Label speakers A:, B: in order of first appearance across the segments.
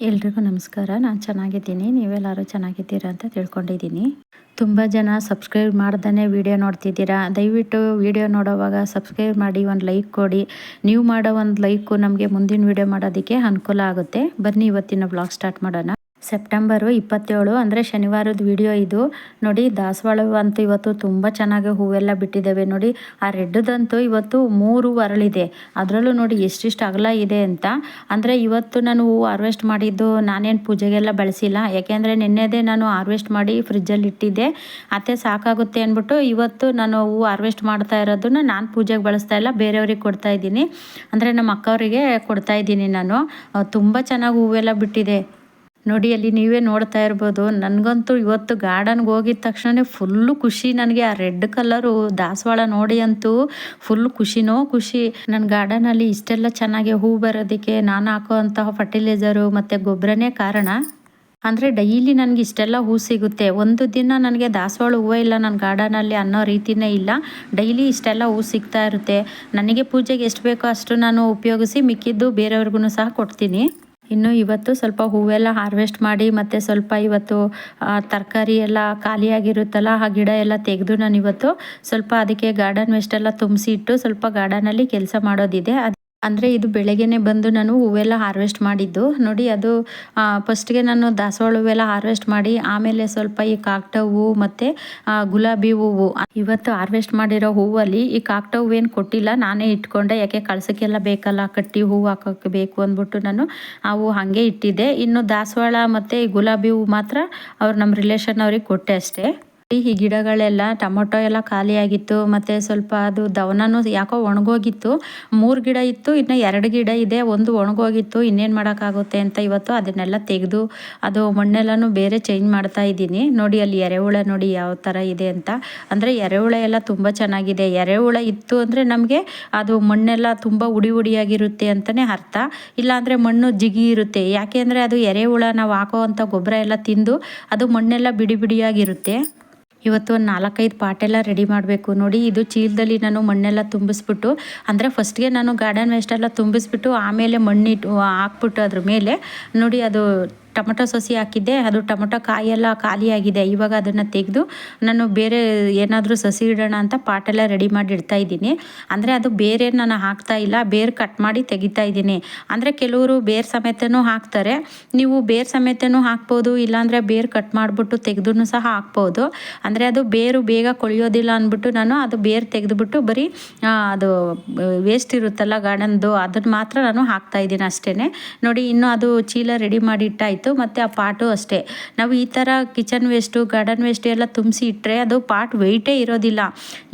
A: ಎಲ್ರಿಗೂ ನಮಸ್ಕಾರ. ನಾನು ಚೆನ್ನಾಗಿದ್ದೀನಿ. ನೀವೆಲ್ಲರೂ ಚೆನ್ನಾಗಿದ್ದೀರಾ ಅಂತ ತಿಳ್ಕೊಂಡಿದ್ದೀನಿ. ತುಂಬ ಜನ ಸಬ್ಸ್ಕ್ರೈಬ್ ಮಾಡ್ದೇ ವೀಡಿಯೋ ನೋಡ್ತಿದ್ದೀರಾ? ದಯವಿಟ್ಟು ವೀಡಿಯೋ ನೋಡೋವಾಗ ಸಬ್ಸ್ಕ್ರೈಬ್ ಮಾಡಿ, ಒಂದು ಲೈಕ್ ಕೊಡಿ. ನೀವು ಮಾಡೋ ಒಂದು ಲೈಕು ನಮಗೆ ಮುಂದಿನ ವೀಡಿಯೋ ಮಾಡೋದಕ್ಕೆ ಅನುಕೂಲ ಆಗುತ್ತೆ. ಬನ್ನಿ, ಇವತ್ತಿನ ಬ್ಲಾಗ್ ಸ್ಟಾರ್ಟ್ ಮಾಡೋಣ. ಸೆಪ್ಟೆಂಬರು ಇಪ್ಪತ್ತೇಳು ಅಂದರೆ ಶನಿವಾರದ ವಿಡಿಯೋ ಇದು. ನೋಡಿ ದಾಸವಾಳ ಅಂತೂ ಇವತ್ತು ತುಂಬ ಚೆನ್ನಾಗಿ ಹೂವೆಲ್ಲ ಬಿಟ್ಟಿದ್ದಾವೆ. ನೋಡಿ, ಆ ರೆಡ್ದಂತೂ ಇವತ್ತು ಮೂರು ಅರಳಿದೆ ಅದರಲ್ಲೂ ನೋಡಿ ಎಷ್ಟಿಷ್ಟು ಅಗಲ ಇದೆ ಅಂತ. ಅಂದರೆ ಇವತ್ತು ನಾನು ಹೂವು ಹಾರ್ವೆಸ್ಟ್ ಮಾಡಿದ್ದು ನಾನೇನು ಪೂಜೆಗೆಲ್ಲ ಬಳಸಿಲ್ಲ. ಯಾಕೆಂದರೆ ನಿನ್ನೆದೇ ನಾನು ಹಾರ್ವೆಸ್ಟ್ ಮಾಡಿ ಫ್ರಿಜ್ಜಲ್ಲಿ ಇಟ್ಟಿದ್ದೆ. ಅತ್ತೆ ಸಾಕಾಗುತ್ತೆ ಅಂದ್ಬಿಟ್ಟು ಇವತ್ತು ನಾನು ಹೂವು ಹಾರ್ವೆಸ್ಟ್ ಮಾಡ್ತಾ ಇರೋದನ್ನ ನಾನು ಪೂಜೆಗೆ ಬಳಸ್ತಾ ಇಲ್ಲ, ಬೇರೆಯವ್ರಿಗೆ ಕೊಡ್ತಾ ಇದ್ದೀನಿ. ಅಂದರೆ ನಮ್ಮ ಅಕ್ಕವರಿಗೆ ಕೊಡ್ತಾ ಇದ್ದೀನಿ ನಾನು. ತುಂಬ ಚೆನ್ನಾಗಿ ಹೂವೆಲ್ಲ ಬಿಟ್ಟಿದೆ. ನೋಡಿ, ಅಲ್ಲಿ ನೀವೇ ನೋಡ್ತಾ ಇರ್ಬೋದು. ನನಗಂತೂ ಇವತ್ತು ಗಾರ್ಡನ್ಗೆ ಹೋಗಿದ ತಕ್ಷಣ ಫುಲ್ಲು ಖುಷಿ ನನಗೆ. ಆ ರೆಡ್ ಕಲರು ದಾಸವಾಳ ನೋಡಿ ಅಂತೂ ಫುಲ್ ಖುಷಿನೋ ಖುಷಿ. ನನ್ನ ಗಾರ್ಡನಲ್ಲಿ ಇಷ್ಟೆಲ್ಲ ಚೆನ್ನಾಗಿ ಹೂ ಬರೋದಕ್ಕೆ, ನಾನು ಹಾಕೋ ಅಂತಹ ಫರ್ಟಿಲೈಸರು ಮತ್ತು ಗೊಬ್ಬರನೇ ಕಾರಣ? ಅಂದರೆ ಡೈಲಿ ನನಗೆ ಇಷ್ಟೆಲ್ಲ ಹೂ ಸಿಗುತ್ತೆ. ಒಂದು ದಿನ ನನಗೆ ದಾಸವಾಳ ಹೂವೇ ಇಲ್ಲ ನನ್ನ ಗಾರ್ಡನಲ್ಲಿ ಅನ್ನೋ ರೀತಿಯೇ ಇಲ್ಲ. ಡೈಲಿ ಇಷ್ಟೆಲ್ಲ ಹೂ ಸಿಗ್ತಾ ಇರುತ್ತೆ. ನನಗೆ ಪೂಜೆಗೆ ಎಷ್ಟು ಬೇಕೋ ಅಷ್ಟು ನಾನು ಉಪಯೋಗಿಸಿ ಮಿಕ್ಕಿದ್ದು ಬೇರೆಯವ್ರಿಗೂ ಸಹ ಕೊಡ್ತೀನಿ. ಇನ್ನು ಇವತ್ತು ಸ್ವಲ್ಪ ಹೂವೆಲ್ಲ ಹಾರ್ವೆಸ್ಟ್ ಮಾಡಿ ಮತ್ತು ಸ್ವಲ್ಪ ಇವತ್ತು ತರಕಾರಿ ಎಲ್ಲ ಖಾಲಿಯಾಗಿರುತ್ತಲ್ಲ, ಆ ಗಿಡ ಎಲ್ಲ ತೆಗೆದು ನಾನು ಇವತ್ತು ಸ್ವಲ್ಪ ಅದಕ್ಕೆ ಗಾರ್ಡನ್ ವೇಸ್ಟ್ ಎಲ್ಲ ತುಂಬಿಸಿ ಇಟ್ಟು ಸ್ವಲ್ಪ ಗಾರ್ಡನಲ್ಲಿ ಕೆಲಸ ಮಾಡೋದಿದೆ. ಅಂದರೆ ಇದು ಬೆಳಗ್ಗೆನೆ ಬಂದು ನಾನು ಹೂವೆಲ್ಲ ಹಾರ್ವೆಸ್ಟ್ ಮಾಡಿದ್ದು. ನೋಡಿ ಅದು ಫಸ್ಟ್ಗೆ ನಾನು ದಾಸವಾಳ ಹೂವೆಲ್ಲ ಹಾರ್ವೆಸ್ಟ್ ಮಾಡಿ, ಆಮೇಲೆ ಸ್ವಲ್ಪ ಈ ಕಾಕ್ಟ ಹೂವು ಮತ್ತು ಗುಲಾಬಿ ಹೂವು ಇವತ್ತು ಹಾರ್ವೆಸ್ಟ್ ಮಾಡಿರೋ ಹೂವಲ್ಲಿ ಈ ಕಾಕ್ಟ ಹೂವೇನು ಕೊಟ್ಟಿಲ್ಲ, ನಾನೇ ಇಟ್ಕೊಂಡೆ. ಯಾಕೆ ಕಳ್ಸೋಕ್ಕೆಲ್ಲ ಬೇಕಲ್ಲ, ಕಟ್ಟಿ ಹೂವು ಹಾಕೋಕ್ಕೆ ಬೇಕು ಅಂದ್ಬಿಟ್ಟು ನಾನು ಆ ಹೂವು ಹಾಗೆ ಇಟ್ಟಿದ್ದೆ. ಇನ್ನು ದಾಸವಾಳ ಮತ್ತು ಗುಲಾಬಿ ಹೂವು ಮಾತ್ರ ಅವ್ರು ನಮ್ಮ ರಿಲೇಷನ್ ಅವ್ರಿಗೆ ಕೊಟ್ಟೆ ಅಷ್ಟೇ. ಈ ಗಿಡಗಳೆಲ್ಲ, ಟೊಮೊಟೊ ಎಲ್ಲ ಖಾಲಿಯಾಗಿತ್ತು ಮತ್ತು ಸ್ವಲ್ಪ ಅದು ದವನೂ ಯಾಕೋ ಒಣಗೋಗಿತ್ತು. ಮೂರು ಗಿಡ ಇತ್ತು, ಇನ್ನು ಎರಡು ಗಿಡ ಇದೆ, ಒಂದು ಒಣಗೋಗಿತ್ತು, ಇನ್ನೇನು ಮಾಡೋಕ್ಕಾಗುತ್ತೆ ಅಂತ ಇವತ್ತು ಅದನ್ನೆಲ್ಲ ತೆಗೆದು, ಅದು ಮಣ್ಣೆಲ್ಲನೂ ಬೇರೆ ಚೇಂಜ್ ಮಾಡ್ತಾ ಇದ್ದೀನಿ. ನೋಡಿ ಅಲ್ಲಿ ಎರೆಹುಳ ನೋಡಿ ಯಾವ ಥರ ಇದೆ ಅಂತ. ಅಂದರೆ ಎರೆಹುಳ ಎಲ್ಲ ತುಂಬ ಚೆನ್ನಾಗಿದೆ. ಎರೆಹುಳ ಇತ್ತು ಅಂದರೆ ನಮಗೆ ಅದು ಮಣ್ಣೆಲ್ಲ ತುಂಬ ಉಡಿ ಉಡಿಯಾಗಿರುತ್ತೆ ಅಂತಲೇ ಅರ್ಥ. ಇಲ್ಲಾಂದರೆ ಮಣ್ಣು ಜಿಗಿ ಇರುತ್ತೆ. ಯಾಕೆ ಅಂದರೆ ಅದು ಎರೆಹುಳ ನಾವು ಹಾಕೋ ಅಂಥ ಗೊಬ್ಬರ ಎಲ್ಲ ತಿಂದು ಅದು ಮಣ್ಣೆಲ್ಲ ಬಿಡಿ ಬಿಡಿಯಾಗಿರುತ್ತೆ. ಇವತ್ತು ಒಂದು ನಾಲ್ಕೈದು ಪಾಟೆಲ್ಲ ರೆಡಿ ಮಾಡಬೇಕು. ನೋಡಿ, ಇದು ಚೀಲದಲ್ಲಿ ನಾನು ಮಣ್ಣೆಲ್ಲ ತುಂಬಿಸ್ಬಿಟ್ಟು, ಅಂದರೆ ಫಸ್ಟ್ಗೆ ನಾನು ಗಾರ್ಡನ್ ವೇಸ್ಟೆಲ್ಲ ತುಂಬಿಸ್ಬಿಟ್ಟು, ಆಮೇಲೆ ಮಣ್ಣಿಟ್ಟು, ಹಾಕ್ಬಿಟ್ಟು ಅದ್ರ ಮೇಲೆ, ನೋಡಿ ಅದು ಟೊಮೊಟೊ ಸಸಿ ಹಾಕಿದ್ದೆ, ಅದು ಟೊಮೊಟೊ ಕಾಯೆಲ್ಲ ಖಾಲಿಯಾಗಿದೆ. ಇವಾಗ ಅದನ್ನು ತೆಗೆದು ನಾನು ಬೇರೆ ಏನಾದರೂ ಸಸಿ ಇಡೋಣ ಅಂತ ಪಾಟೆಲ್ಲ ರೆಡಿ ಮಾಡಿ ಇಡ್ತಾ ಇದ್ದೀನಿ. ಅಂದರೆ ಅದು ಬೇರೆ ನಾನು ಹಾಕ್ತಾ ಇಲ್ಲ, ಬೇರೆ ಕಟ್ ಮಾಡಿ ತೆಗಿತಾ ಇದ್ದೀನಿ. ಅಂದರೆ ಕೆಲವರು ಬೇರೆ ಸಮೇತನೂ ಹಾಕ್ತಾರೆ. ನೀವು ಬೇರೆ ಸಮೇತನೂ ಹಾಕ್ಬೋದು, ಇಲ್ಲಾಂದರೆ ಬೇರೆ ಕಟ್ ಮಾಡಿಬಿಟ್ಟು ತೆಗೆದು ಸಹ ಹಾಕ್ಬೋದು. ಅಂದರೆ ಅದು ಬೇರು ಬೇಗ ಕೊಳೆಯೋದಿಲ್ಲ ಅಂದ್ಬಿಟ್ಟು ನಾನು ಅದು ಬೇರು ತೆಗೆದುಬಿಟ್ಟು ಬರೀ ಅದು ವೇಸ್ಟ್ ಇರುತ್ತಲ್ಲ ಗಾರ್ಡನ್ದು ಅದನ್ನು ಮಾತ್ರ ನಾನು ಹಾಕ್ತಾ ಇದ್ದೀನಿ ಅಷ್ಟೇ ನೋಡಿ, ಇನ್ನೂ ಅದು ಚೀಲ ರೆಡಿ ಮಾಡಿ ಇಟ್ಟಾಯ್ತು. ಮತ್ತು ಆ ಪಾಟು ಅಷ್ಟೇ. ನಾವು ಈ ಥರ ಕಿಚನ್ ವೇಸ್ಟು ಗಾರ್ಡನ್ ವೇಸ್ಟ್ ಎಲ್ಲ ತುಂಬಿಸಿ ಇಟ್ಟರೆ ಅದು ಪಾಟ್ ವೆಯ್ಟೇ ಇರೋದಿಲ್ಲ.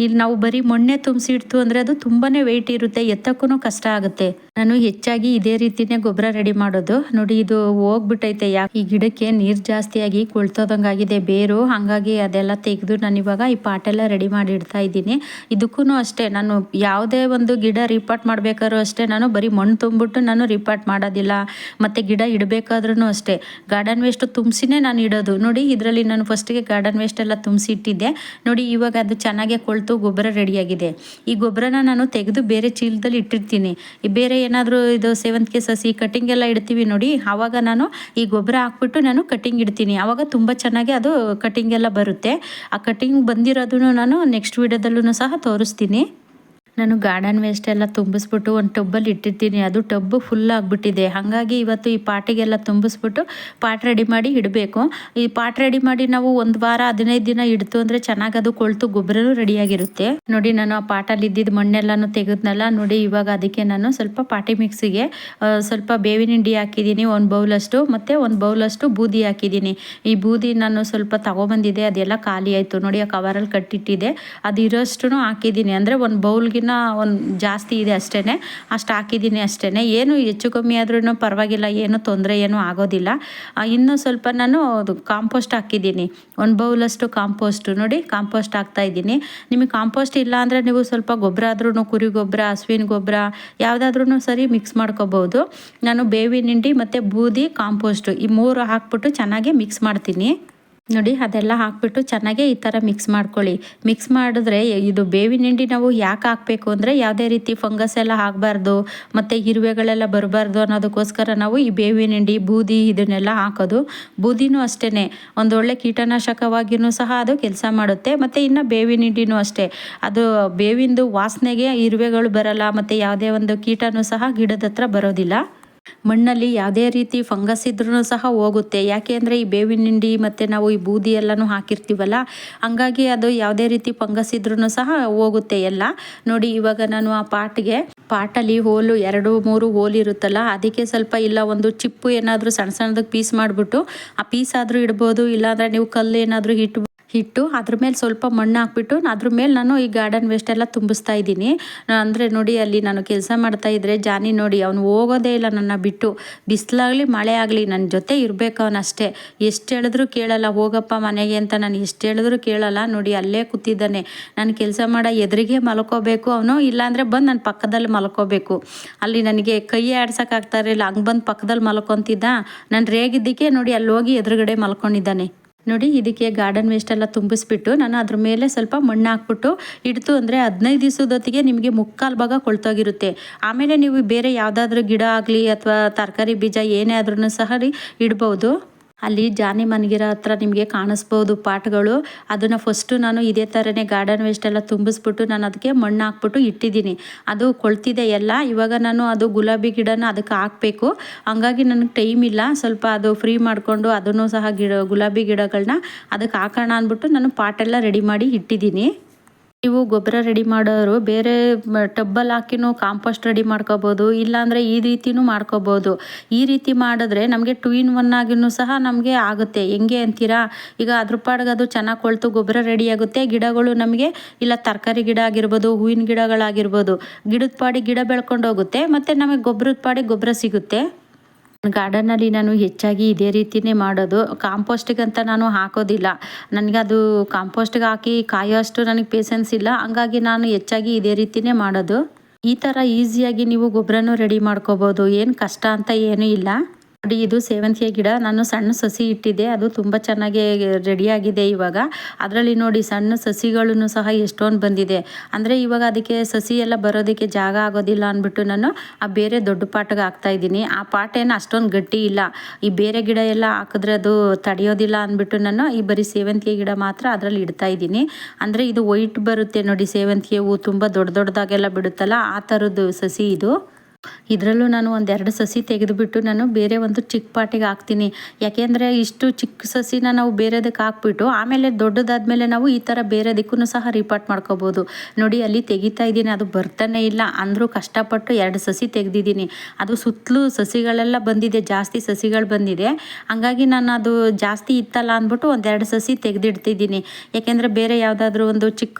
A: ಇಲ್ಲಿ ನಾವು ಬರೀ ಮೊನ್ನೆ ತುಂಬಿಸಿ ಇಡ್ತು ಅಂದರೆ ಅದು ತುಂಬಾ ವೆಯ್ಟ್ ಇರುತ್ತೆ ಎತ್ತಕ್ಕೂ ಕಷ್ಟ ಆಗುತ್ತೆ. ನಾನು ಹೆಚ್ಚಾಗಿ ಇದೇ ರೀತಿನೇ ಗೊಬ್ಬರ ರೆಡಿ ಮಾಡೋದು. ನೋಡಿ, ಇದು ಹೋಗ್ಬಿಟ್ಟೈತೆ ಯಾಕೆ ಈ ಗಿಡಕ್ಕೆ ನೀರು ಜಾಸ್ತಿಯಾಗಿ ಕೊಳ್ತೋದಂಗಾಗಿದೆ, ಬೇರು. ಹಾಗಾಗಿ ಅದೆಲ್ಲ ತೆಗೆದು ನಾನು ಇವಾಗ ಈ ಪಾಟೆಲ್ಲ ರೆಡಿ ಮಾಡಿ ಇಡ್ತಾ ಇದ್ದೀನಿ. ಇದಕ್ಕೂ ಅಷ್ಟೇ, ನಾನು ಯಾವುದೇ ಒಂದು ಗಿಡ ರಿಪಾರ್ಟ್ ಮಾಡಬೇಕಾದ್ರೂ ಅಷ್ಟೇ, ನಾನು ಬರೀ ಮಣ್ಣು ತುಂಬಿಟ್ಟು ನಾನು ರಿಪಾರ್ಟ್ ಮಾಡೋದಿಲ್ಲ. ಮತ್ತು ಗಿಡ ಇಡಬೇಕಾದ್ರೂ ಅಷ್ಟೇ. ಗಾರ್ಡನ್ ವೇಸ್ಟ್ ತುಂಬಿಸಿನೇ ನಾನು ಇಡೋದು. ನೋಡಿ, ಇದರಲ್ಲಿ ನಾನು ಫಸ್ಟಿಗೆ ಗಾರ್ಡನ್ ವೇಸ್ಟ್ ಎಲ್ಲ ತುಂಬಿಸಿ ಇಟ್ಟಿದ್ದೆ ನೋಡಿ, ಇವಾಗ ಅದು ಚೆನ್ನಾಗೆ ಕೊಳ್ತು, ಗೊಬ್ಬರ ರೆಡಿಯಾಗಿದೆ. ಈ ಗೊಬ್ಬರನ ನಾನು ತೆಗೆದು ಬೇರೆ ಚೀಲದಲ್ಲಿ ಇಟ್ಟಿರ್ತೀನಿ. ಬೇರೆ ಏನಾದರೂ ಇದು ಸೇವಂತಿಗೆ ಸಸಿ ಕಟಿಂಗ್ ಎಲ್ಲ ಇಡ್ತೀವಿ ನೋಡಿ, ಆವಾಗ ನಾನು ಈ ಗೊಬ್ಬರ ಹಾಕ್ಬಿಟ್ಟು ನಾನು ಕಟಿಂಗ್ ಇಡ್ತೀನಿ. ಆವಾಗ ತುಂಬ ಚೆನ್ನಾಗಿ ಅದು ಕಟಿಂಗ್ ಎಲ್ಲ ಬರುತ್ತೆ. ಆ ಕಟಿಂಗ್ ಬಂದಿರೋದನ್ನು ನಾನು ನೆಕ್ಸ್ಟ್ ವಿಡಿಯೋದಲ್ಲೂ ಸಹ ತೋರಿಸ್ತೀನಿ. ನಾನು ಗಾರ್ಡನ್ ವೇಸ್ಟ್ ಎಲ್ಲ ತುಂಬಿಸ್ಬಿಟ್ಟು ಒಂದು ಟಬ್ಬಲ್ಲಿ ಇಟ್ಟಿರ್ತೀನಿ. ಅದು ಟಬ್ಬು ಫುಲ್ ಆಗಿಬಿಟ್ಟಿದೆ. ಹಾಗಾಗಿ ಇವತ್ತು ಈ ಪಾಟಿಗೆಲ್ಲ ತುಂಬಿಸ್ಬಿಟ್ಟು ಪಾಟ್ ರೆಡಿ ಮಾಡಿ ಇಡಬೇಕು. ಈ ಪಾಟ್ ರೆಡಿ ಮಾಡಿ ನಾವು ಒಂದು ವಾರ, ಹದಿನೈದು ದಿನ ಇಡ್ತು ಅಂದರೆ ಚೆನ್ನಾಗಿ ಅದು ಕೊಳ್ತು, ಗೊಬ್ಬರನೂ ರೆಡಿಯಾಗಿರುತ್ತೆ ನೋಡಿ ನಾನು ಆ ಪಾಟಲ್ಲಿ ಇದ್ದಿದ್ದ ಮಣ್ಣೆಲ್ಲನೂ ತೆಗೆದ್ನಲ್ಲ, ನೋಡಿ ಇವಾಗ ಅದಕ್ಕೆ ನಾನು ಸ್ವಲ್ಪ ಪಾಟಿ ಮಿಕ್ಸಿಗೆ ಸ್ವಲ್ಪ ಬೇವಿನ ಹಿಂಡಿ ಹಾಕಿದ್ದೀನಿ, ಒಂದು ಬೌಲಷ್ಟು ಮತ್ತು ಒಂದು ಬೌಲಷ್ಟು ಬೂದಿ ಹಾಕಿದ್ದೀನಿ. ಈ ಬೂದಿ ನಾನು ಸ್ವಲ್ಪ ತಗೊಬಂದಿದೆ ಅದೆಲ್ಲ ಖಾಲಿ ಆಯಿತು. ನೋಡಿ ಆ ಕವರಲ್ಲಿ ಕಟ್ಟಿಟ್ಟಿದೆ ಅದು ಇರೋಷ್ಟು ಹಾಕಿದ್ದೀನಿ. ಅಂದರೆ ಒಂದು ಬೌಲ್ಗಿನ ಒಂದು ಜಾಸ್ತಿ ಇದೆ ಅಷ್ಟೇ ಅಷ್ಟು ಹಾಕಿದ್ದೀನಿ ಅಷ್ಟೇ ಏನು ಹೆಚ್ಚು ಕಮ್ಮಿ ಆದ್ರೂ ಪರವಾಗಿಲ್ಲ, ಏನು ತೊಂದರೆ ಏನೂ ಆಗೋದಿಲ್ಲ. ಇನ್ನೂ ಸ್ವಲ್ಪ ನಾನು ಅದು ಕಾಂಪೋಸ್ಟ್ ಹಾಕಿದ್ದೀನಿ ಒಂದು ಬೌಲಷ್ಟು ಕಾಂಪೋಸ್ಟು, ನೋಡಿ ಕಾಂಪೋಸ್ಟ್ ಹಾಕ್ತಾ ಇದ್ದೀನಿ ನಿಮಗೆ ಕಾಂಪೋಸ್ಟ್ ಇಲ್ಲ ಅಂದರೆ ನೀವು ಸ್ವಲ್ಪ ಗೊಬ್ಬರ ಆದ್ರೂ ಕುರಿ ಗೊಬ್ಬರ ಹಸುವಿನ ಗೊಬ್ಬರ ಯಾವುದಾದ್ರೂ ಸರಿ ಮಿಕ್ಸ್ ಮಾಡ್ಕೋಬೋದು. ನಾನು ಬೇವಿನ ಹಿಂಡಿ ಮತ್ತು ಬೂದಿ ಕಾಂಪೋಸ್ಟು ಈ ಮೂರು ಹಾಕ್ಬಿಟ್ಟು ಚೆನ್ನಾಗಿ ಮಿಕ್ಸ್ ಮಾಡ್ತೀನಿ. ನೋಡಿ, ಅದೆಲ್ಲ ಹಾಕ್ಬಿಟ್ಟು ಚೆನ್ನಾಗೆ ಈ ಥರ ಮಿಕ್ಸ್ ಮಾಡ್ಕೊಳ್ಳಿ. ಮಿಕ್ಸ್ ಮಾಡಿದ್ರೆ ಇದು ಬೇವಿನ ಹಿಂಡಿ ನಾವು ಯಾಕೆ ಹಾಕಬೇಕು ಅಂದರೆ ಯಾವುದೇ ರೀತಿ ಫಂಗಸ್ ಎಲ್ಲ ಆಗಬಾರ್ದು, ಮತ್ತು ಇರುವೆಗಳೆಲ್ಲ ಬರಬಾರ್ದು ಅನ್ನೋದಕ್ಕೋಸ್ಕರ ನಾವು ಈ ಬೇವಿನ ಹಿಂಡಿ, ಬೂದಿ ಇದನ್ನೆಲ್ಲ ಹಾಕೋದು. ಬೂದಿನೂ ಅಷ್ಟೇ ಒಂದೊಳ್ಳೆ ಕೀಟನಾಶಕವಾಗಿಯೂ ಸಹ ಅದು ಕೆಲಸ ಮಾಡುತ್ತೆ, ಮತ್ತು ಇನ್ನು ಬೇವಿನ ಹಿಂಡಿನೂ ಅಷ್ಟೇ. ಅದು ಬೇವಿಂದು ವಾಸನೆಗೆ ಇರುವೆಗಳು ಬರಲ್ಲ, ಮತ್ತು ಯಾವುದೇ ಒಂದು ಕೀಟನೂ ಸಹ ಗಿಡದ ಹತ್ರ ಬರೋದಿಲ್ಲ. ಮಣ್ಣಲ್ಲಿ ಯಾವುದೇ ರೀತಿ ಫಂಗಸ್ ಇದ್ರೂ ಸಹ ಹೋಗುತ್ತೆ. ಯಾಕೆ ಅಂದರೆ ಈ ಬೇವಿನ ಹಿಂಡಿ ಮತ್ತು ನಾವು ಈ ಬೂದಿ ಎಲ್ಲನೂ ಹಾಕಿರ್ತೀವಲ್ಲ, ಹಂಗಾಗಿ ಅದು ಯಾವುದೇ ರೀತಿ ಫಂಗಸ್ ಇದ್ರೂ ಸಹ ಹೋಗುತ್ತೆ ಎಲ್ಲ. ನೋಡಿ, ಇವಾಗ ನಾನು ಆ ಪಾಟ್ಗೆ, ಪಾಟಲ್ಲಿ ಹೋಲು ಎರಡು ಮೂರು ಹೋಲ್ ಇರುತ್ತಲ್ಲ, ಅದಕ್ಕೆ ಸ್ವಲ್ಪ ಇಲ್ಲ ಒಂದು ಚಿಪ್ಪು ಏನಾದರೂ ಸಣ್ಣ ಸಣ್ಣದಕ್ಕೆ ಪೀಸ್ ಮಾಡಿಬಿಟ್ಟು, ಆ ಪೀಸ್ ಆದರೂ ಇಡ್ಬೋದು, ಇಲ್ಲಾಂದರೆ ನೀವು ಕಲ್ಲು ಏನಾದರೂ ಇಟ್ಟು ಇಟ್ಟು ಅದ್ರ ಮೇಲೆ ಸ್ವಲ್ಪ ಮಣ್ಣು ಹಾಕ್ಬಿಟ್ಟು ಅದ್ರ ಮೇಲೆ ನಾನು ಈ ಗಾರ್ಡನ್ ವೇಸ್ಟ್ ಎಲ್ಲ ತುಂಬಿಸ್ತಾ ಇದ್ದೀನಿ. ಅಂದರೆ ನೋಡಿ ಅಲ್ಲಿ ನಾನು ಕೆಲಸ ಮಾಡ್ತಾ ಇದ್ರೆ ಜಾನಿ ನೋಡಿ ಅವನು ಹೋಗೋದೇ ಇಲ್ಲ ನನ್ನ ಬಿಟ್ಟು. ಬಿಸಿಲಾಗಲಿ ಮಳೆ ಆಗಲಿ ನನ್ನ ಜೊತೆ ಇರಬೇಕು ಅವನಷ್ಟೇ ಎಷ್ಟು ಹೇಳಿದ್ರು ಕೇಳಲ್ಲ, ಹೋಗಪ್ಪ ಮನೆಗೆ ಅಂತ ನಾನು ಎಷ್ಟು ಹೇಳಿದ್ರು ಕೇಳಲ್ಲ. ನೋಡಿ ಅಲ್ಲೇ ಕೂತಿದ್ದಾನೆ. ನಾನು ಕೆಲಸ ಮಾಡೋ, ಎದುರಿಗೆ ಮಲ್ಕೋಬೇಕು ಅವನು, ಇಲ್ಲಾಂದರೆ ಬಂದು ನನ್ನ ಪಕ್ಕದಲ್ಲಿ ಮಲ್ಕೋಬೇಕು. ಅಲ್ಲಿ ನನಗೆ ಕೈ ಆಡ್ಸೋಕ್ಕಾಗ್ತಾ ಇರಲಿಲ್ಲ. ಹಂಗೆ ಬಂದು ಪಕ್ಕದಲ್ಲಿ ಮಲ್ಕೊತಿದ್ದ. ನಾನು ರೇಗಿದ್ದಕ್ಕೆ ನೋಡಿ ಅಲ್ಲಿ ಹೋಗಿ ಎದುರುಗಡೆ ಮಲ್ಕೊಂಡಿದ್ದಾನೆ. ನೋಡಿ, ಇದಕ್ಕೆ ಗಾರ್ಡನ್ ವೇಸ್ಟ್ ಎಲ್ಲ ತುಂಬಿಸ್ಬಿಟ್ಟು ನಾನು ಅದ್ರ ಮೇಲೆ ಸ್ವಲ್ಪ ಮಣ್ಣು ಹಾಕ್ಬಿಟ್ಟು ಇಡ್ತು ಅಂದರೆ ಹದಿನೈದು ದಿವಸದೊತ್ತಿಗೆ ನಿಮಗೆ ಮುಕ್ಕಾಲು ಭಾಗ ಕೊಳ್ತೋಗಿರುತ್ತೆ. ಆಮೇಲೆ ನೀವು ಬೇರೆ ಯಾವುದಾದ್ರೂ ಗಿಡ ಆಗಲಿ ಅಥವಾ ತರಕಾರಿ ಬೀಜ ಏನೇ ಆದ್ರೂ ಸಹ ಇಡ್ಬೋದು. ಅಲ್ಲಿ ಜಾನಿ ಮನ್ಗಿರ ಹತ್ರ ನಿಮಗೆ ಕಾಣಿಸ್ಬೋದು ಪಾಟ್ಗಳು. ಅದನ್ನು ಫಸ್ಟು ನಾನು ಇದೇ ಥರನೇ ಗಾರ್ಡನ್ ವೇಸ್ಟ್ ಎಲ್ಲ ತುಂಬಿಸ್ಬಿಟ್ಟು ನಾನು ಅದಕ್ಕೆ ಮಣ್ಣು ಹಾಕ್ಬಿಟ್ಟು ಇಟ್ಟಿದ್ದೀನಿ. ಅದು ಕೊಳ್ತಿದೆ ಎಲ್ಲ. ಇವಾಗ ನಾನು ಅದು ಗುಲಾಬಿ ಗಿಡನ ಅದಕ್ಕೆ ಹಾಕಬೇಕು. ಹಂಗಾಗಿ ನನಗೆ ಟೈಮ್ ಇಲ್ಲ. ಸ್ವಲ್ಪ ಅದು ಫ್ರೀ ಮಾಡಿಕೊಂಡು ಅದನ್ನು ಸಹ ಗಿಡ, ಗುಲಾಬಿ ಗಿಡಗಳನ್ನ ಅದಕ್ಕೆ ಹಾಕೋಣ ಅಂದ್ಬಿಟ್ಟು ನಾನು ಪಾಟೆಲ್ಲ ರೆಡಿ ಮಾಡಿ ಇಟ್ಟಿದ್ದೀನಿ. ನೀವು ಗೊಬ್ಬರ ರೆಡಿ ಮಾಡೋರು ಬೇರೆ ಟಬ್ಬಲ್ಲಿ ಹಾಕಿನೂ ಕಾಂಪೋಸ್ಟ್ ರೆಡಿ ಮಾಡ್ಕೋಬೋದು, ಇಲ್ಲಾಂದರೆ ಈ ರೀತಿನೂ ಮಾಡ್ಕೋಬೋದು. ಈ ರೀತಿ ಮಾಡಿದ್ರೆ ನಮಗೆ ಟು ಇನ್ ಒನ್ ಆಗಿನೂ ಸಹ ನಮಗೆ ಆಗುತ್ತೆ. ಹೆಂಗೆ ಅಂತೀರಾ? ಈಗ ಅದ್ರ ಪಾಡ್ಗೆ ಅದು ಚೆನ್ನಾಗಿ ಕೊಳ್ತು, ಗೊಬ್ಬರ ರೆಡಿ ಆಗುತ್ತೆ, ಗಿಡಗಳು ನಮಗೆ, ಇಲ್ಲ ತರಕಾರಿ ಗಿಡ ಆಗಿರ್ಬೋದು, ಹೂವಿನ ಗಿಡಗಳಾಗಿರ್ಬೋದು, ಗಿಡದ ಪಾಡಿ ಗಿಡ ಬೆಳ್ಕೊಂಡು ಹೋಗುತ್ತೆ, ಮತ್ತು ನಮಗೆ ಗೊಬ್ಬರದ ಪಾಡಿ ಗೊಬ್ಬರ ಸಿಗುತ್ತೆ. ಗಾರ್ಡನಲ್ಲಿ ನಾನು ಹೆಚ್ಚಾಗಿ ಇದೇ ರೀತಿಯೇ ಮಾಡೋದು. ಕಾಂಪೋಸ್ಟಿಗಂತ ನಾನು ಹಾಕೋದಿಲ್ಲ. ನನಗೆ ಅದು ಕಾಂಪೋಸ್ಟಿಗೆ ಹಾಕಿ ಕಾಯೋಷ್ಟು ನನಗೆ ಪೇಷನ್ಸ್ ಇಲ್ಲ. ಹಂಗಾಗಿ ನಾನು ಹೆಚ್ಚಾಗಿ ಇದೇ ರೀತಿಯೇ ಮಾಡೋದು. ಈ ಥರ ಈಸಿಯಾಗಿ ನೀವು ಗೊಬ್ಬರನೂ ರೆಡಿ ಮಾಡ್ಕೋಬೋದು. ಏನು ಕಷ್ಟ ಅಂತ ಏನೂ ಇಲ್ಲ. ನೋಡಿ, ಇದು ಸೇವಂತಿಗೆ ಗಿಡ. ನಾನು ಸಣ್ಣ ಸಸಿ ಇಟ್ಟಿದ್ದೆ. ಅದು ತುಂಬ ಚೆನ್ನಾಗಿ ರೆಡಿಯಾಗಿದೆ ಇವಾಗ. ಅದರಲ್ಲಿ ನೋಡಿ, ಸಣ್ಣ ಸಸಿಗಳನ್ನು ಸಹ ಎಷ್ಟೊಂದು ಬಂದಿದೆ. ಅಂದರೆ ಇವಾಗ ಅದಕ್ಕೆ ಸಸಿ ಎಲ್ಲ ಬರೋದಕ್ಕೆ ಜಾಗ ಆಗೋದಿಲ್ಲ ಅಂದ್ಬಿಟ್ಟು ನಾನು ಆ ಬೇರೆ ದೊಡ್ಡ ಪಾಟ್ಗೆ ಹಾಕ್ತಾ ಇದ್ದೀನಿ. ಆ ಪಾಟ್ ಏನು ಅಷ್ಟೊಂದು ಗಟ್ಟಿ ಇಲ್ಲ. ಈ ಬೇರೆ ಗಿಡ ಎಲ್ಲ ಹಾಕಿದ್ರೆ ಅದು ತಡೆಯೋದಿಲ್ಲ ಅಂದ್ಬಿಟ್ಟು ನಾನು ಈ ಬರೀ ಸೇವಂತಿಗೆ ಗಿಡ ಮಾತ್ರ ಅದರಲ್ಲಿ ಇಡ್ತಾ ಇದ್ದೀನಿ. ಅಂದರೆ ಇದು ವೈಟ್ ಬರುತ್ತೆ ನೋಡಿ ಸೇವಂತಿಗೆ ಹೂವು ತುಂಬ ದೊಡ್ಡ ದೊಡ್ಡದಾಗೆಲ್ಲ ಬಿಡುತ್ತಲ್ಲ, ಆ ಥರದ್ದು ಸಸಿ ಇದು. ಇದರಲ್ಲೂ ನಾನು ಒಂದೆರಡು ಸಸಿ ತೆಗೆದುಬಿಟ್ಟು ನಾನು ಬೇರೆ ಒಂದು ಚಿಕ್ಕ ಪಾಟಿಗೆ ಹಾಕ್ತೀನಿ. ಯಾಕೆಂದರೆ ಇಷ್ಟು ಚಿಕ್ಕ ಸಸಿನ ನಾವು ಬೇರೆದಕ್ಕೆ ಹಾಕ್ಬಿಟ್ಟು ಆಮೇಲೆ ದೊಡ್ಡದಾದ ಮೇಲೆ ನಾವು ಈ ಥರ ಬೇರೆದಕ್ಕೂ ಸಹ ರಿಪಾರ್ಟ್ ಮಾಡ್ಕೋಬೋದು. ನೋಡಿ, ಅಲ್ಲಿ ತೆಗಿತಾ ಇದ್ದೀನಿ. ಅದು ಬರ್ತಾನೆ ಇಲ್ಲ. ಅಂದರೂ ಕಷ್ಟಪಟ್ಟು ಎರಡು ಸಸಿ ತೆಗೆದಿದ್ದೀನಿ. ಅದು ಸುತ್ತಲೂ ಸಸಿಗಳೆಲ್ಲ ಬಂದಿದೆ. ಜಾಸ್ತಿ ಸಸಿಗಳು ಬಂದಿದೆ. ಹಂಗಾಗಿ ನಾನು ಅದು ಜಾಸ್ತಿ ಇತ್ತಲ್ಲ ಅಂದ್ಬಿಟ್ಟು ಒಂದೆರಡು ಸಸಿ ತೆಗೆದಿಡ್ತಿದ್ದೀನಿ. ಯಾಕೆಂದರೆ ಬೇರೆ ಯಾವುದಾದ್ರೂ ಒಂದು ಚಿಕ್ಕ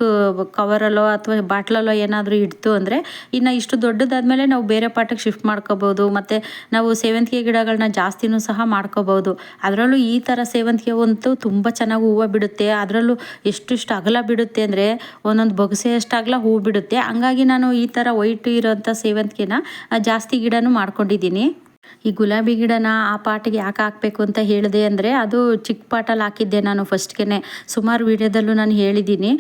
A: ಕವರಲ್ಲೋ ಅಥವಾ ಬಾಟ್ಲಲ್ಲೋ ಏನಾದರೂ ಇಡ್ತು ಅಂದರೆ ಇನ್ನು ಇಷ್ಟು ದೊಡ್ಡದಾದ ಮೇಲೆ ನಾವು ಬೇರೆ ಪಾಠಕ್ಕೆ ಶಿಫ್ಟ್ ಮಾಡ್ಕೋಬೋದು, ಮತ್ತು ನಾವು ಸೇವಂತಿಗೆ ಗಿಡಗಳನ್ನ ಜಾಸ್ತಿನೂ ಸಹ ಮಾಡ್ಕೋಬೋದು. ಅದರಲ್ಲೂ ಈ ಥರ ಸೇವಂತಿಗೆ ಅಂತೂ ತುಂಬ ಚೆನ್ನಾಗಿ ಹೂವು ಬಿಡುತ್ತೆ. ಅದರಲ್ಲೂ ಎಷ್ಟಿಷ್ಟು ಅಗಲ ಬಿಡುತ್ತೆ ಅಂದರೆ ಒಂದೊಂದು ಬೊಗಸೆಯಷ್ಟು ಅಗಲ ಹೂವು ಬಿಡುತ್ತೆ. ಹಂಗಾಗಿ ನಾನು ಈ ಥರ ವೈಟ್ ಇರೋಂಥ ಸೇವಂತಿಗೆನ ಜಾಸ್ತಿ ಗಿಡನೂ ಮಾಡ್ಕೊಂಡಿದ್ದೀನಿ. ಈ ಗುಲಾಬಿ ಗಿಡನ ಆ ಪಾಟಿಗೆ ಯಾಕೆ ಹಾಕಬೇಕು ಅಂತ ಹೇಳಿದೆ ಅಂದರೆ ಅದು ಚಿಕ್ಕ ಪಾಟಲ್ಲಿ ಹಾಕಿದ್ದೆ ನಾನು ಫಸ್ಟ್ಗೆ ಸುಮಾರು ವೀಡಿಯೋದಲ್ಲೂ ನಾನು ಹೇಳಿದ್ದೀನಿ.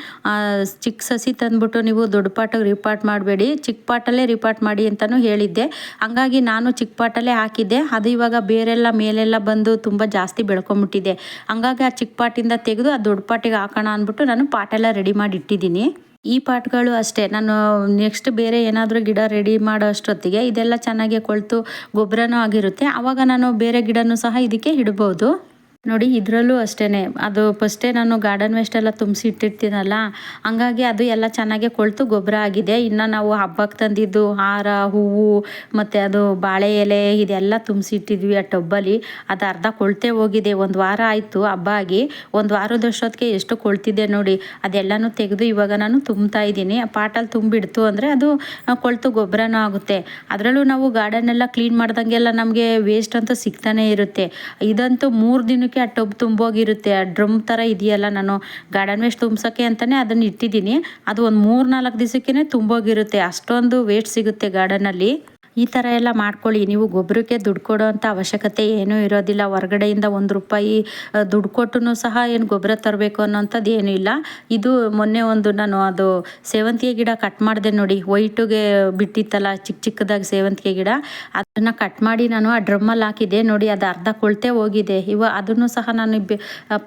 A: ಚಿಕ್ಕ ಸಸಿ ತಂದ್ಬಿಟ್ಟು ನೀವು ದೊಡ್ಡ ಪಾಟಿಗೆ ರಿಪಾರ್ಟ್ ಮಾಡಬೇಡಿ. ಚಿಕ್ಕ ಪಾಟಲ್ಲೇ ರಿಪಾರ್ಟ್ ಮಾಡಿ ಅಂತಲೂ ಹೇಳಿದ್ದೆ. ಹಂಗಾಗಿ ನಾನು ಚಿಕ್ಕ ಪಾಟಲ್ಲೇ ಹಾಕಿದ್ದೆ. ಅದು ಇವಾಗ ಬೇರೆಲ್ಲ ಮೇಲೆಲ್ಲ ಬಂದು ತುಂಬ ಜಾಸ್ತಿ ಬೆಳ್ಕೊಂಬಿಟ್ಟಿದೆ. ಹಂಗಾಗಿ ಆ ಚಿಕ್ಕ ಪಾಟಿಂದ ತೆಗೆದು ಆ ದೊಡ್ಡ ಪಾಟಿಗೆ ಹಾಕೋಣ ಅಂದ್ಬಿಟ್ಟು ನಾನು ಪಾಟೆಲ್ಲ ರೆಡಿ ಮಾಡಿ ಇಟ್ಟಿದ್ದೀನಿ. ಈ ಪಾಟ್ಗಳು ಅಷ್ಟೇ. ನಾನು ನೆಕ್ಸ್ಟ್ ಬೇರೆ ಏನಾದರೂ ಗಿಡ ರೆಡಿ ಮಾಡೋ ಅಷ್ಟೊತ್ತಿಗೆ ಇದೆಲ್ಲ ಚೆನ್ನಾಗಿ ಕೊಳೆತು ಗೊಬ್ಬರನೂ ಆಗಿರುತ್ತೆ. ಆವಾಗ ನಾನು ಬೇರೆ ಗಿಡನೂ ಸಹ ಇದಕ್ಕೆ ಇಡ್ಬೋದು. ನೋಡಿ, ಇದರಲ್ಲೂ ಅಷ್ಟೇ ಅದು ಫಸ್ಟೇ ನಾನು ಗಾರ್ಡನ್ ವೇಸ್ಟ್ ಎಲ್ಲ ತುಂಬಿಸಿ ಇಟ್ಟಿರ್ತೀನಲ್ಲ, ಹಂಗಾಗಿ ಅದು ಎಲ್ಲ ಚೆನ್ನಾಗಿ ಕೊಳ್ತು, ಗೊಬ್ಬರ ಆಗಿದೆ. ಇನ್ನು ನಾವು ಹಬ್ಬಕ್ಕೆ ತಂದಿದ್ದು ಹಾರ ಹೂವು, ಮತ್ತು ಅದು ಬಾಳೆ ಎಲೆ ಇದೆಲ್ಲ ತುಂಬಿಸಿ ಇಟ್ಟಿದ್ವಿ ಆ ಟಬ್ಬಲ್ಲಿ. ಅದು ಅರ್ಧ ಕೊಳ್ತೇ ಹೋಗಿದೆ. ಒಂದು ವಾರ ಆಯಿತು ಹಬ್ಬ ಆಗಿ. ಒಂದು ವಾರದಷ್ಟೊತ್ತಿಗೆ ಎಷ್ಟು ಕೊಳ್ತಿದೆ ನೋಡಿ, ಅದೆಲ್ಲನೂ ತೆಗೆದು ಇವಾಗ ನಾನು ತುಂಬ್ತಾ ಇದ್ದೀನಿ. ಆ ಪಾಟಲ್ಲಿ ತುಂಬಿಡ್ತು ಅಂದರೆ ಅದು ಕೊಳ್ತು ಗೊಬ್ಬರನೂ ಆಗುತ್ತೆ. ಅದರಲ್ಲೂ ನಾವು ಗಾರ್ಡನ್ ಎಲ್ಲ ಕ್ಲೀನ್ ಮಾಡ್ದಂಗೆಲ್ಲ ನಮಗೆ ವೇಸ್ಟ್ ಅಂತೂ ಸಿಗ್ತಾನೆ ಇರುತ್ತೆ. ಇದಂತೂ ಮೂರು ದಿನ ದಿನಕ್ಕೆ ಆ ಟಬ್ ತುಂಬೋಗಿರುತ್ತೆ. ಆ ಡ್ರಮ್ ಥರ ಇದೆಯಲ್ಲ ನಾನು ಗಾರ್ಡನ್ ವೇಸ್ಟ್ ತುಂಬಿಸೋಕ್ಕೆ ಅಂತಲೇ ಅದನ್ನು ಇಟ್ಟಿದ್ದೀನಿ. ಅದು ಒಂದು ಮೂರು ನಾಲ್ಕು ದಿವಸಕ್ಕೇ ತುಂಬೋಗಿರುತ್ತೆ. ಅಷ್ಟೊಂದು ವೇಸ್ಟ್ ಸಿಗುತ್ತೆ ಗಾರ್ಡನಲ್ಲಿ. ಈ ಥರ ಎಲ್ಲ ಮಾಡ್ಕೊಳ್ಳಿ. ನೀವು ಗೊಬ್ಬರಕ್ಕೆ ದುಡ್ಡು ಕೊಡೋ ಅವಶ್ಯಕತೆ ಏನೂ ಇರೋದಿಲ್ಲ. ಹೊರಗಡೆಯಿಂದ ಒಂದು ರೂಪಾಯಿ ದುಡ್ಡು ಕೊಟ್ಟು ಸಹ ಏನು ಗೊಬ್ಬರ ತರಬೇಕು ಅನ್ನೋಂಥದ್ದು ಏನೂ ಇಲ್ಲ. ಇದು ಮೊನ್ನೆ ಒಂದು ನಾನು ಅದು ಸೇವಂತಿಗೆ ಗಿಡ ಕಟ್ ಮಾಡಿದೆ ನೋಡಿ. ವೈಟಿಗೆ ಬಿಟ್ಟಿತ್ತಲ್ಲ ಚಿಕ್ಕ ಚಿಕ್ಕದಾಗಿ ಸೇವಂತಿಗೆ ಗಿಡ. ಅದನ್ನು ಕಟ್ ಮಾಡಿ ನಾನು ಆ ಡ್ರಮ್ಮಲ್ಲಿ ಹಾಕಿದೆ ನೋಡಿ ಅದು ಅರ್ಧ ಕೊಳ್ತೆ ಹೋಗಿದೆ. ಇವ ಅದನ್ನು ಸಹ ನಾನು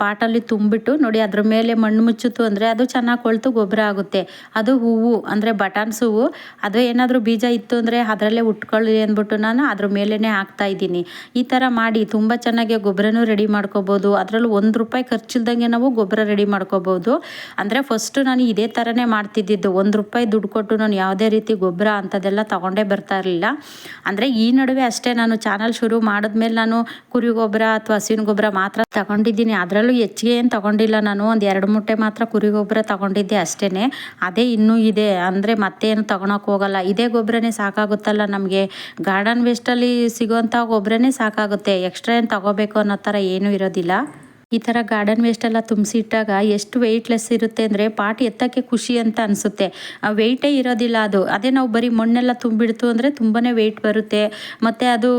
A: ಪಾಟಲ್ಲಿ ತುಂಬಿಟ್ಟು ನೋಡಿ ಅದ್ರ ಮೇಲೆ ಮಣ್ಣು ಮುಚ್ಚಿತು ಅಂದರೆ ಅದು ಚೆನ್ನಾಗಿ ಕೊಳ್ತು ಗೊಬ್ಬರ ಆಗುತ್ತೆ. ಅದು ಹೂವು ಅಂದರೆ ಬಟಾನ್ಸ್ ಹೂವು ಅದು ಏನಾದರೂ ಬೀಜ ಇತ್ತು ಅಂದರೆ ಅದರಲ್ಲೇ ಉಟ್ಕೊಳ್ಳಿ ಅಂದ್ಬಿಟ್ಟು ನಾನು ಅದ್ರ ಮೇಲೇ ಹಾಕ್ತಾ ಇದ್ದೀನಿ. ಈ ಥರ ಮಾಡಿ ತುಂಬ ಚೆನ್ನಾಗಿ ಗೊಬ್ಬರನೂ ರೆಡಿ ಮಾಡ್ಕೋಬೋದು. ಅದರಲ್ಲೂ ಒಂದು ರೂಪಾಯಿ ಖರ್ಚಿಲ್ದಂಗೆ ನಾವು ಗೊಬ್ಬರ ರೆಡಿ ಮಾಡ್ಕೋಬೋದು. ಅಂದರೆ ಫಸ್ಟು ನಾನು ಇದೇ ಥರನೇ ಮಾಡ್ತಿದ್ದಿದ್ದು. ಒಂದು ರೂಪಾಯಿ ದುಡ್ಡು ಕೊಟ್ಟು ನಾನು ಯಾವುದೇ ರೀತಿ ಗೊಬ್ಬರ ಅಂಥದ್ದೆಲ್ಲ ತೊಗೊಂಡೇ ಬರ್ತಾ ಇರಲಿಲ್ಲ. ಅಂದರೆ ಈ ನಡುವೆ ಅಷ್ಟೇ ನಾನು ಚಾನಲ್ ಶುರು ಮಾಡಿದ್ಮೇಲೆ ನಾನು ಕುರಿ ಗೊಬ್ಬರ ಅಥವಾ ಹಸುವಿನ ಗೊಬ್ಬರ ಮಾತ್ರ ತಗೊಂಡಿದ್ದೀನಿ. ಅದರಲ್ಲೂ ಹೆಚ್ಚಿಗೆ ಏನು ತಗೊಂಡಿಲ್ಲ ನಾನು. ಒಂದು ಎರಡು ಮೂಟೆ ಮಾತ್ರ ಕುರಿ ಗೊಬ್ಬರ ತಗೊಂಡಿದ್ದೆ ಅಷ್ಟೇ ಅದೇ ಇನ್ನೂ ಇದೆ. ಅಂದರೆ ಮತ್ತೇನು ತಗೊಳಕ್ಕೆ ಹೋಗಲ್ಲ. ಇದೇ ಗೊಬ್ಬರನೇ ಸಾಕಾಗುತ್ತಲ್ಲ ನಮಗೆ. ಗಾರ್ಡನ್ ವೇಸ್ಟಲ್ಲಿ ಸಿಗೋವಂಥ ಗೊಬ್ಬರನೇ ಸಾಕಾಗುತ್ತೆ ಎಕ್ಸ್ಟ್ರಾ ಏನು ತಗೋಬೇಕು ಅನ್ನೋ ಥರ ಏನೂ ಇರೋದಿಲ್ಲ ಈ ಥರ ಗಾರ್ಡನ್ ವೇಸ್ಟ್ ಎಲ್ಲ ತುಂಬಿಸಿ ಇಟ್ಟಾಗ ಎಷ್ಟು ವೆಯ್ಟ್ಲೆಸ್ ಇರುತ್ತೆ ಅಂದರೆ ಪಾಟ್ ಎತ್ತಕ್ಕೆ ಖುಷಿ ಅಂತ ಅನಿಸುತ್ತೆ. ವೆಯ್ಟೇ ಇರೋದಿಲ್ಲ ಅದು. ಅದೇ ನಾವು ಬರೀ ಮಣ್ಣೆಲ್ಲ ತುಂಬಿಡ್ತು ಅಂದರೆ ತುಂಬಾ ವೆಯ್ಟ್ ಬರುತ್ತೆ. ಮತ್ತು ಅದು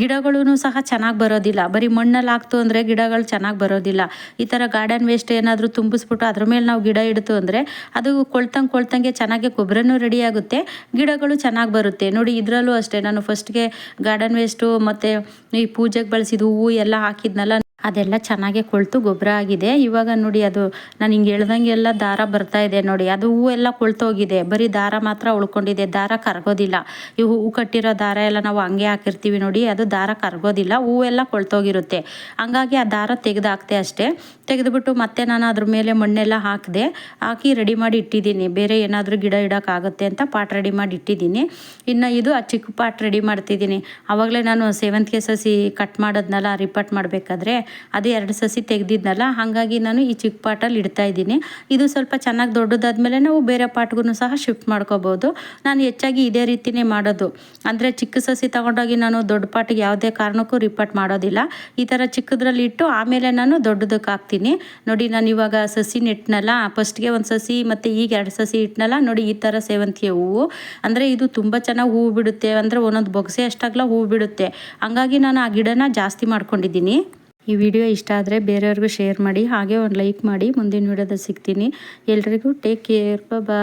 A: ಗಿಡಗಳೂ ಸಹ ಚೆನ್ನಾಗಿ ಬರೋದಿಲ್ಲ. ಬರೀ ಮಣ್ಣಲ್ಲಿ ಹಾಕ್ತು ಅಂದರೆ ಗಿಡಗಳು ಚೆನ್ನಾಗಿ ಬರೋದಿಲ್ಲ. ಈ ಥರ ಗಾರ್ಡನ್ ವೇಸ್ಟ್ ಏನಾದರೂ ತುಂಬಿಸ್ಬಿಟ್ಟು ಅದ್ರ ಮೇಲೆ ನಾವು ಗಿಡ ಇಡ್ತು ಅಂದರೆ ಅದು ಕೊಳ್ತಂಗೆ ಕೊಳ್ತಂಗೆ ಚೆನ್ನಾಗಿ ಗೊಬ್ಬರನೂ ರೆಡಿ ಆಗುತ್ತೆ. ಗಿಡಗಳು ಚೆನ್ನಾಗಿ ಬರುತ್ತೆ. ನೋಡಿ ಇದರಲ್ಲೂ ಅಷ್ಟೇ. ನಾನು ಫಸ್ಟ್ಗೆ ಗಾರ್ಡನ್ ವೇಸ್ಟು ಮತ್ತು ಈ ಪೂಜೆಗೆ ಬಳಸಿದ ಹೂವು ಎಲ್ಲ ಹಾಕಿದ್ನಲ್ಲ ಅದೆಲ್ಲ ಚೆನ್ನಾಗೆ ಕೊಳ್ತು, ಗೊಬ್ಬರ ಆಗಿದೆ. ಇವಾಗ ನೋಡಿ ಅದು ನಾನು ಹಿಂಗೆ ಹೇಳ್ದಂಗೆಲ್ಲ ದಾರ ಬರ್ತಾ ಇದೆ ನೋಡಿ. ಅದು ಹೂವೆಲ್ಲ ಕೊಳ್ತೋಗಿದೆ ಬರೀ ದಾರ ಮಾತ್ರ ಉಳ್ಕೊಂಡಿದೆ. ದಾರ ಕರಗೋದಿಲ್ಲ. ಈ ಹೂವು ಕಟ್ಟಿರೋ ದಾರ ಎಲ್ಲ ನಾವು ಹಂಗೆ ಹಾಕಿರ್ತೀವಿ ನೋಡಿ. ಅದು ದಾರ ಕರಗೋದಿಲ್ಲ. ಹೂವೆಲ್ಲ ಕೊಳ್ತೋಗಿರುತ್ತೆ ಹಂಗಾಗಿ ಆ ದಾರ ತೆಗೆದಾಕ್ತೆ ಅಷ್ಟೇ. ತೆಗೆದುಬಿಟ್ಟು ಮತ್ತೆ ನಾನು ಅದ್ರ ಮೇಲೆ ಮಣ್ಣೆಲ್ಲ ಹಾಕಿದೆ, ಹಾಕಿ ರೆಡಿ ಮಾಡಿ ಇಟ್ಟಿದ್ದೀನಿ. ಬೇರೆ ಏನಾದರೂ ಗಿಡ ಇಡೋಕ್ಕಾಗುತ್ತೆ ಅಂತ ಪಾಟ್ ರೆಡಿ ಮಾಡಿ ಇಟ್ಟಿದ್ದೀನಿ. ಇನ್ನು ಇದು ಆ ಚಿಕ್ಕ ಪಾಟ್ ರೆಡಿ ಮಾಡ್ತಿದ್ದೀನಿ. ಆವಾಗಲೇ ನಾನು ಸೇವಂತಿಗೆ ಸಸಿ ಕಟ್ ಮಾಡೋದ್ನೆಲ್ಲ ರಿಪಾರ್ಟ್ ಮಾಡಬೇಕಾದ್ರೆ ಅದು ಎರಡು ಸಸಿ ತೆಗೆದಿದ್ನಲ್ಲ, ಹಾಗಾಗಿ ನಾನು ಈ ಚಿಕ್ಕ ಪಾಟಲ್ಲಿ ಇಡ್ತಾ ಇದ್ದೀನಿ. ಇದು ಸ್ವಲ್ಪ ಚೆನ್ನಾಗಿ ದೊಡ್ಡದಾದ್ಮೇಲೆ ನಾವು ಬೇರೆ ಪಾಟ್ಗೂ ಸಹ ಶಿಫ್ಟ್ ಮಾಡ್ಕೋಬೋದು. ನಾನು ಹೆಚ್ಚಾಗಿ ಇದೇ ರೀತಿನೇ ಮಾಡೋದು. ಅಂದರೆ ಚಿಕ್ಕ ಸಸಿ ತಗೊಂಡೋಗಿ ನಾನು ದೊಡ್ಡ ಪಾಟಿಗೆ ಯಾವುದೇ ಕಾರಣಕ್ಕೂ ರಿಪೋರ್ಟ್ ಮಾಡೋದಿಲ್ಲ. ಈ ಥರ ಚಿಕ್ಕದ್ರಲ್ಲಿ ಇಟ್ಟು ಆಮೇಲೆ ನಾನು ದೊಡ್ಡದಕ್ಕೆ ಹಾಕ್ತೀನಿ. ನೋಡಿ, ನಾನು ಇವಾಗ ಸಸಿ ನೆಟ್ನಲ್ಲ, ಫಸ್ಟ್ಗೆ ಒಂದು ಸಸಿ, ಮತ್ತು ಈಗ ಎರಡು ಸಸಿ ಇಟ್ನಲ್ಲ, ನೋಡಿ ಈ ಥರ ಸೇವಂತಿಗೆ ಹೂವು. ಅಂದರೆ ಇದು ತುಂಬ ಚೆನ್ನಾಗಿ ಹೂವು ಬಿಡುತ್ತೆ. ಅಂದರೆ ಒಂದೊಂದು ಬೊಗಸೆ ಅಷ್ಟಾಗಲ ಹೂವು ಬಿಡುತ್ತೆ. ಹಂಗಾಗಿ ನಾನು ಆ ಗಿಡನ ಜಾಸ್ತಿ ಮಾಡ್ಕೊಂಡಿದ್ದೀನಿ. ಈ ವಿಡಿಯೋ ಇಷ್ಟ ಆದರೆ ಬೇರೆಯವ್ರಿಗೂ ಶೇರ್ ಮಾಡಿ, ಹಾಗೆ ಒಂದು ಲೈಕ್ ಮಾಡಿ, ಮುಂದಿನ ವಿಡಿಯೋದಲ್ಲಿ ಸಿಗ್ತೀನಿ. ಎಲ್ರಿಗೂ ಟೇಕ್ ಕೇರ್ ಬಾ